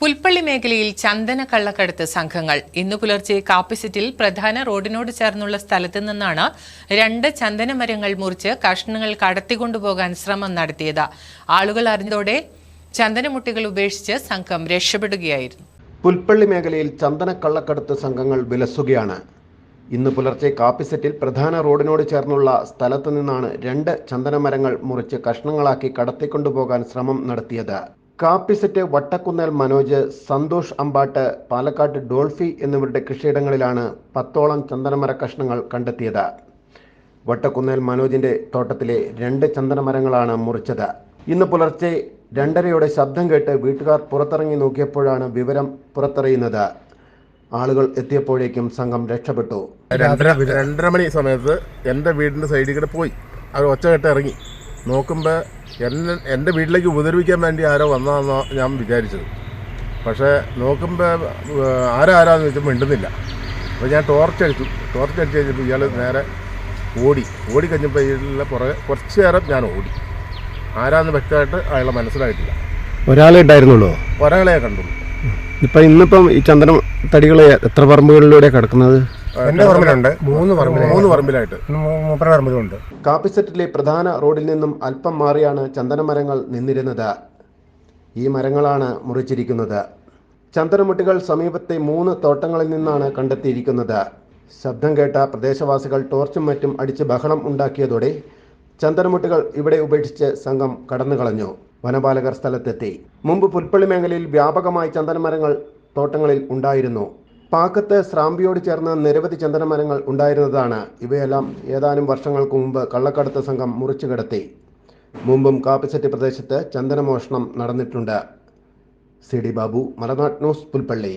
പുൽപ്പള്ളി മേഖലയിൽ ചന്ദന കള്ളക്കടത്ത് സംഘങ്ങൾ. ഇന്നു പുലർച്ചെ കാപ്പിസിറ്റിൽ പ്രധാന റോഡിനോട് ചേർന്നുള്ള സ്ഥലത്ത് നിന്നാണ് രണ്ട് ചന്ദന മരങ്ങൾ മുറിച്ച് കഷ്ണങ്ങൾ കടത്തിക്കൊണ്ടുപോകാൻ ശ്രമം നടത്തിയത്. ആളുകൾ അറിഞ്ഞതോടെ ചന്ദനമുട്ടികൾ ഉപേക്ഷിച്ച് സംഘം രക്ഷപ്പെടുകയായിരുന്നു. പുൽപ്പള്ളി മേഖലയിൽ ചന്ദന കള്ളക്കടത്ത് സംഘങ്ങൾ വിലസുകയാണ്. ഇന്ന് പുലർച്ചെ കാപ്പിസെറ്റിൽ പ്രധാന റോഡിനോട് ചേർന്നുള്ള സ്ഥലത്തു നിന്നാണ് രണ്ട് ചന്ദനമരങ്ങൾ മുറിച്ച് കഷ്ണങ്ങളാക്കി കടത്തിക്കൊണ്ടുപോകാൻ ശ്രമം നടത്തിയത്. കാപ്പിസെറ്റ് വട്ടക്കുന്നേൽ മനോജ് സന്തോഷ് അമ്പാട്ട് പാലക്കാട് ഡോൾഫി എന്നിവരുടെ കൃഷിയിടങ്ങളിലാണ് പത്തോളം ചന്ദനമര കഷ്ണങ്ങൾ കണ്ടെത്തിയത്. വട്ടക്കുന്നേൽ മനോജിന്റെ തോട്ടത്തിലെ രണ്ട് ചന്ദനമരങ്ങളാണ് മുറിച്ചത്. ഇന്ന് പുലർച്ചെ രണ്ടരയോടെ ശബ്ദം കേട്ട് വീട്ടുകാർ പുറത്തിറങ്ങി നോക്കിയപ്പോഴാണ് വിവരം പുറത്തറിയുന്നത്. ആളുകൾ എത്തിയപ്പോഴേക്കും സംഘം രക്ഷപ്പെട്ടു. രണ്ടര മണി സമയത്ത് എന്റെ വീടിന്റെ സൈഡിൽ കൂടെ പോയി. അവർ ഒച്ച കേട്ട് ഇറങ്ങി. നോക്കുമ്പോൾ എന്നെ എന്റെ വീട്ടിലേക്ക് ഉപദ്രവിക്കാൻ വേണ്ടി ആരോ വന്നതെന്നാണ് ഞാൻ വിചാരിച്ചത്. പക്ഷേ നോക്കുമ്പോൾ ആരാരാന്ന് വെച്ചാൽ മിണ്ടുന്നില്ല. അപ്പോൾ ഞാൻ ടോർച്ച് അടിച്ചു. ടോർച്ച് അടിച്ച് കഴിഞ്ഞപ്പോൾ ഇയാൾ നേരെ ഓടി. ഓടി കഴിഞ്ഞപ്പോൾ ഇയാളുടെ പുറകെ കുറച്ച് നേരം ഞാൻ ഓടി. ആരാന്ന് വ്യക്തമായിട്ട് അയാളെ മനസ്സിലായിട്ടില്ല. ഒരാളെ ഉണ്ടായിരുന്നുള്ളൂ? ഒരാളെ കണ്ടുള്ളൂ. ഇപ്പം ഇന്നിപ്പം ഈ ചന്ദന തടികൾ എത്ര പറമ്പുകളിലൂടെ കിടക്കുന്നത്? പറമ്പിലുണ്ട്. മൂന്ന് പറമ്പിൽ മൂന്ന് പറമ്പിലായിട്ട്. മൂപ്പര പറമ്പിലുണ്ട് കാപ്പിസെറ്റിലെ പ്രധാന റോഡിൽ നിന്നും അല്പം മാറിയാണ് ചന്ദനമരങ്ങൾ നിന്നിരുന്നത്. ഈ മരങ്ങളാണ് മുറിച്ചിരിക്കുന്നത്. ചന്ദനമുട്ടികൾ സമീപത്തെ മൂന്ന് തോട്ടങ്ങളിൽ നിന്നാണ് കണ്ടെത്തിയിരിക്കുന്നത്. ശബ്ദം കേട്ട പ്രദേശവാസികൾ ടോർച്ചും മറ്റും അടിച്ച് ബഹളം ഉണ്ടാക്കിയതോടെ ചന്ദനമുട്ടികൾ ഇവിടെ ഉപേക്ഷിച്ച് സംഘം കടന്നുകളഞ്ഞു. വനപാലകർ സ്ഥലത്തെത്തി. മുമ്പ് പുൽപ്പള്ളി മേഖലയിൽ വ്യാപകമായി ചന്ദനമരങ്ങൾ തോട്ടങ്ങളിൽ ഉണ്ടായിരുന്നു. പാക്കത്ത് സ്രാമ്പിയോട് ചേർന്ന നിരവധി ചന്ദനമരങ്ങൾ ഉണ്ടായിരുന്നതാണ്. ഇവയെല്ലാം ഏതാനും വർഷങ്ങൾക്ക് മുമ്പ് കള്ളക്കടത്ത് സംഘം മുറിച്ചു കിടത്തി. മുമ്പും കാപ്പിസെറ്റ് പ്രദേശത്ത് ചന്ദനമോഷണം നടന്നിട്ടുണ്ട്. C D Babu Malanad news Pulpally.